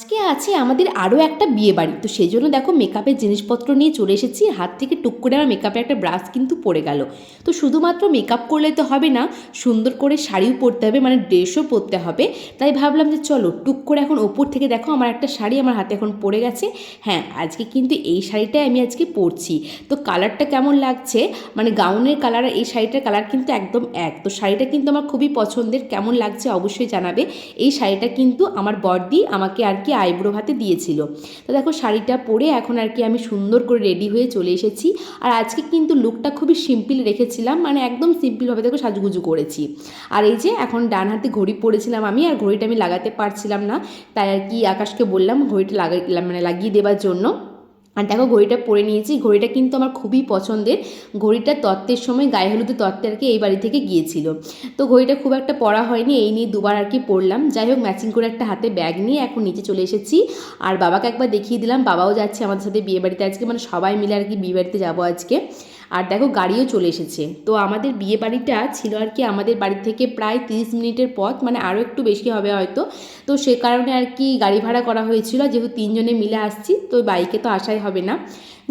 আজকে আছে আমাদের আরও একটা বিয়ে বাড়ি। তো সেই জন্য দেখো মেকআপের জিনিসপত্র নিয়ে চলে এসেছি। হাত থেকে টুক করে আমার মেকআপের একটা ব্রাশ কিন্তু পড়ে গেল। তো শুধুমাত্র মেকআপ করলে তো হবে না, সুন্দর করে শাড়িও পরতে হবে মানে ড্রেসও পরতে হবে। তাই ভাবলাম যে চলো টুক করে এখন ওপর থেকে দেখো আমার একটা শাড়ি আমার হাতে এখন পড়ে গেছে। হ্যাঁ আজকে কিন্তু এই শাড়িটাই আমি আজকে পরছি। তো কালারটা কেমন লাগছে? মানে গাউনের কালার আর এই শাড়িটার কালার কিন্তু একদম এক। তো শাড়িটা কিন্তু আমার খুবই পছন্দের। কেমন লাগছে অবশ্যই জানাবে। এই শাড়িটা কিন্তু আমার বড়দি আমাকে আর কি আইব্রো ভাতে দিয়েছিল। তো দেখো শাড়িটা পরে এখন আর কি আমি সুন্দর করে রেডি হয়ে চলে এসেছি। আর আজকে কিন্তু লুকটা খুবই সিম্পল রেখেছিলাম মানে একদম সিম্পলভাবে দেখো সাজুগুজু করেছি। আর এই যে এখন ডান হাতে ঘড়ি পরেছিলাম আমি, আর ঘড়িটা আমি লাগাতে পারছিলাম না। তাই আর কি আকাশকে বললাম ঘড়িটা লাগাই মানে লাগিয়ে দেওয়ার জন্য। আর দেখো ঘড়িটা পরে নিয়েছি, ঘড়িটা কিন্তু আমার খুবই পছন্দের। ঘড়িটা তত্ত্বের সময় গায়ে হলুদের তত্ত্বে আর কি এই বাড়ি থেকে গিয়েছিল। তো ঘড়িটা খুব একটা পরা হয়নি, এই নিয়ে দুবার আর কি পড়লাম যাই হোক ম্যাচিং করে একটা হাতে ব্যাগ নিয়ে এখন নিচে চলে এসেছি। আর বাবাকে একবার দেখিয়ে দিলাম, বাবাও যাচ্ছে আমাদের সাথে বিয়ে বাড়িতে আজকে। মানে সবাই মিলে আর কি বিয়ে বাড়িতে যাব আজকে। আর দেখো গাড়িও চলে এসেছে। তো আমাদের বিয়ে বাড়িটা ছিল আর কি আমাদের বাড়ি থেকে প্রায় তিরিশ মিনিটের পথ মানে আরও একটু বেশি হবে হয়তো। তো সে কারণে আর কি গাড়ি ভাড়া করা হয়েছিল, যেহেতু তিনজনে মিলে আসছি, তো বাইকে তো আসাই হবে না।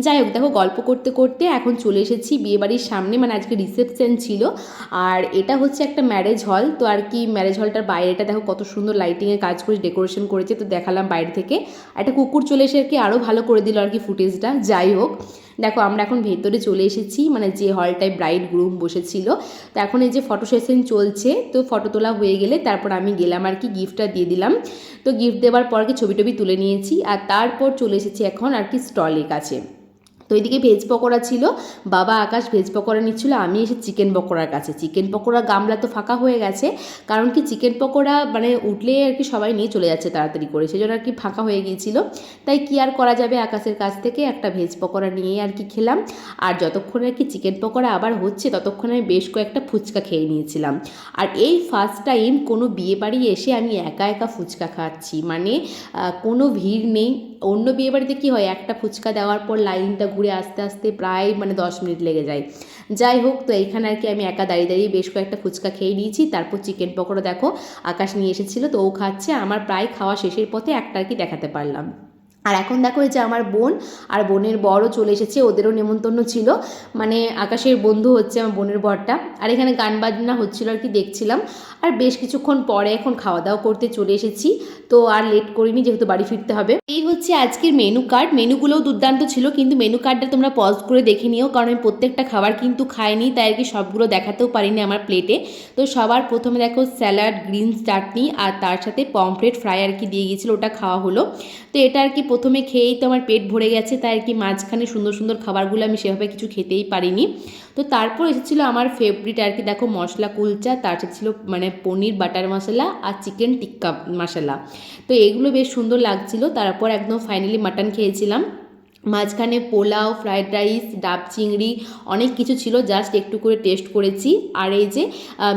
যাই হোক, দেখো গল্প করতে করতে এখন চলে এসেছি বিয়েবাড়ির সামনে মানে আজকে রিসেপশন ছিল। আর এটা হচ্ছে একটা ম্যারেজ হল, তো আর কি ম্যারেজ হলটার বাইরেটা দেখো কত সুন্দর লাইটিংয়ের কাজ করে ডেকোরেশন করেছে, তো দেখালাম বাইরে থেকে। একটা কুকুর চলে এসে আর কি আরও ভালো করে দিল আর কি ফুটেজটা, যাই হোক। দেখো, আমরা এখন ভেতরে চলে এসেছি মানে যে হলটায় ব্রাইড গ্রুম বসেছিল। তো এখন এই যে ফটো সেশন চলছে, তো ফটো তোলা হয়ে গেলে তারপর আমি গেলাম আর কি গিফটটা দিয়ে দিলাম। তো গিফট দেওয়ার পর কি ছবি টবি তুলে নিয়েছি, আর তারপর চলে এসেছি এখন আর কি স্টলের কাছে। তো এদিকে ভেজ পকোড়া ছিল, বাবা আকাশ ভেজ পকোড়া নিচ্ছিল, আমি এসে চিকেন পকোড়ার কাছে। চিকেন পকোড়া গামলা তো ফাঁকা হয়ে গেছে, কারণ কি চিকেন পকোড়া মানে উঠলে আর কি সবাই নিয়ে চলে যাচ্ছে তাড়াতাড়ি করে, সেজন্য আর কি ফাঁকা হয়ে গিয়েছিল। তাই কি আর করা যাবে আকাশের কাছ থেকে? একটা ভেজ পকোড়া নিয়ে আর কি খেলাম। আর যতক্ষণ আর কি চিকেন পকোড়া আবার হচ্ছে, ততক্ষণ আমি বেশ কয়েকটা ফুচকা খেয়ে নিয়েছিলাম। আর এই ফার্স্ট টাইম কোনো বিয়ে বাড়ি এসে আমি একা একা ফুচকা খাচ্ছি মানে কোনো ভিড় নেই। অন্য বিয়ে বাড়িতে কী হয়? একটা ফুচকা দেওয়ার পর লাইনটা ঘুরে আস্তে আস্তে প্রায় মানে দশ মিনিট লেগে যায়। যাই হোক, তো এইখানে আর কি আমি একা দাঁড়িয়ে দাঁড়িয়ে বেশ কয়েকটা ফুচকা খেয়ে নিয়েছি। তারপর চিকেন পকোড়া দেখো, আকাশ নিয়ে এসেছিল, তো ও খাচ্ছে। আমার প্রায় খাওয়া শেষের পথে একটা আর কি দেখাতে পারলাম। আর এখন দেখো যে আমার বোন আর বোনের বরও চলে এসেছে, ওদেরও নেমন্তন্ন ছিল। মানে আকাশের বন্ধু হচ্ছে আমার বোনের বরটা। আর এখানে গান বাজনা হচ্ছিল আর কি, দেখছিলাম। আর বেশ কিছুক্ষণ পরে এখন খাওয়া দাওয়া করতে চলে এসেছি। তো আর লেট করিনি, যেহেতু বাড়ি ফিরতে হবে। এই হচ্ছে আজকের মেনু কার্ড মেনুগুলোও দুর্দান্ত ছিল, কিন্তু মেনু কার্ডটা তোমরা পজ করে দেখে নিও, কারণ আমি প্রত্যেকটা খাবার কিন্তু খাইনি, তাই আর কি সবগুলো দেখাতেও পারিনি আমার প্লেটে তো সবার প্রথমে দেখো স্যালাড গ্রিন চাটনি আর তার সাথে পমফ্রেট ফ্রাই আর কি দিয়ে গিয়েছিল, ওটা খাওয়া হলো। তো এটা আর কি প্রথমে খেয়েই তো আমার পেট ভরে গেছে, তাই আর কি মাঝখানে সুন্দর সুন্দর খাবারগুলো আমি সেভাবে কিছু খেতেই পারিনি। তো তারপর এসেছিল আমার ফেভারিট আর কি, দেখো মশলা কুলচা, তার সাথে ছিল মানে পনির, বাটার মশলা আর চিকেন টিক্কা মশলা। তো এগুলো বেশ সুন্দর লাগছিল, তারপর একদম ফাইনালি মাটন খেয়েছিলাম। মাঝখানে পোলাও ফ্রায়েড রাইস, ডাব চিংড়ি, অনেক কিছু ছিল জাস্ট একটু করে টেস্ট করেছি। আর এই যে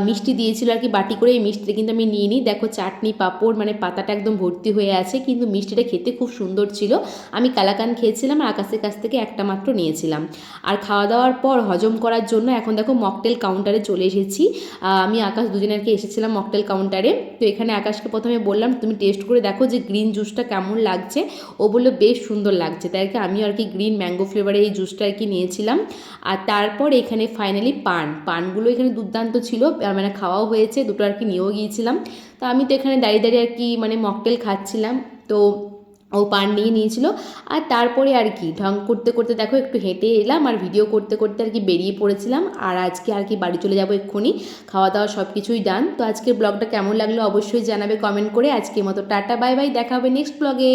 মিষ্টি দিয়েছিল আর কি, বাটি করে এই মিষ্টিটা কিন্তু আমি নিয়ে নিই। দেখো, চাটনি, পাঁপড় মানে পাতাটা একদম ভর্তি হয়ে আছে, কিন্তু মিষ্টিটা খেতে খুব সুন্দর ছিল। আমি কালাকান খেয়েছিলাম আর আকাশের কাছ থেকে একটা মাত্র নিয়েছিলাম। আর খাওয়া দাওয়ার পর হজম করার জন্য এখন দেখো মকটেল কাউন্টারে চলে এসেছি। আমি আকাশ দুজনে আর কি এসেছিলাম মকটেল কাউন্টারে তো এখানে আকাশকে প্রথমে বললাম, তুমি টেস্ট করে দেখো যে গ্রিন জুসটা কেমন লাগছে? ও বলল, বেশ সুন্দর লাগছে। তাই আর কি আমিও আর কি গ্রিন ম্যাঙ্গো ফ্লেভারে এই জুসটা আর কি নিয়েছিলাম। আর তারপর এখানে ফাইনালি পান। পানগুলো এখানে দুর্দান্ত ছিল। মানে খাওয়াও হয়েছে, দুটো আর কি নিয়েও গিয়েছিলাম। তো আমি তো এখানে দাঁড়িয়ে দাঁড়িয়ে আর কি মানে মকটেল খাচ্ছিলাম। তো ও পান নিয়ে নিয়েছিল। আর তারপরে আর কি, ঢং করতে করতে দেখো একটু হেঁটে এলাম আর ভিডিও করতে করতে আর কি বেরিয়ে পড়েছিলাম। আর আজকে আর কি বাড়ি চলে যাব এক্ষুনি। খাওয়া দাওয়া সব কিছুই ডান তো আজকের ব্লগটা কেমন লাগল অবশ্যই জানাবে কমেন্ট করে। আজকের মতো টাটা বাই বাই দেখা হবে নেক্সট ব্লগে